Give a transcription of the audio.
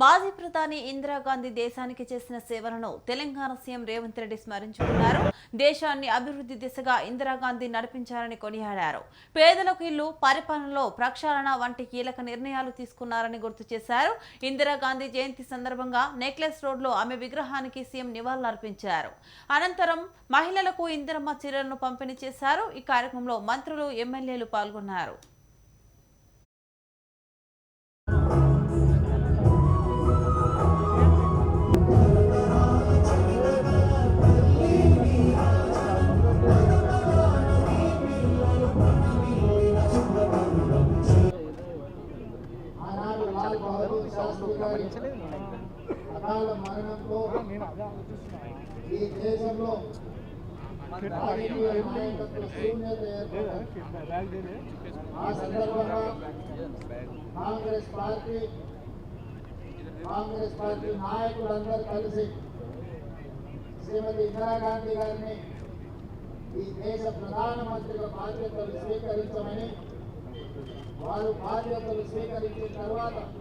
మాజీ ప్రధాని ఇందిరాగాంధీ దేశానికి చేసిన సేవలను తెలంగాణ సీఎం రేవంత్ రెడ్డి స్మరించుకున్నారు. దేశాన్ని అభివృద్ధి దిశగా ఇందిరాగాంధీ నడిపించారని కొనియాడారు. పేదలకు ఇల్లు పరిపాలనలో ప్రక్షాళన వంటి కీలక నిర్ణయాలు తీసుకున్నారని గుర్తు చేశారు. ఇందిరాగాంధీ జయంతి సందర్భంగా నెక్లెస్ రోడ్లో ఆమె విగ్రహానికి సీఎం నివాళులర్పించారు. అనంతరం మహిళలకు ఇందిరమ్మ చీరలను పంపిణీ చేశారు. ఈ కార్యక్రమంలో మంత్రులు ఎమ్మెల్యేలు పాల్గొన్నారు. ఆనాడు లాల్ అకాల మరణంతో ఈ దేశంలో ఆ సందర్భంగా కాంగ్రెస్ పార్టీ కాంగ్రెస్ పార్టీ నాయకులందరూ కలిసి శ్రీమతి ఇందిరాగాంధీ గారిని ఈ దేశ ప్రధానమంత్రిగా బాధ్యతలు స్వీకరించమని వారు బాధ్యతలు స్వీకరించిన తర్వాత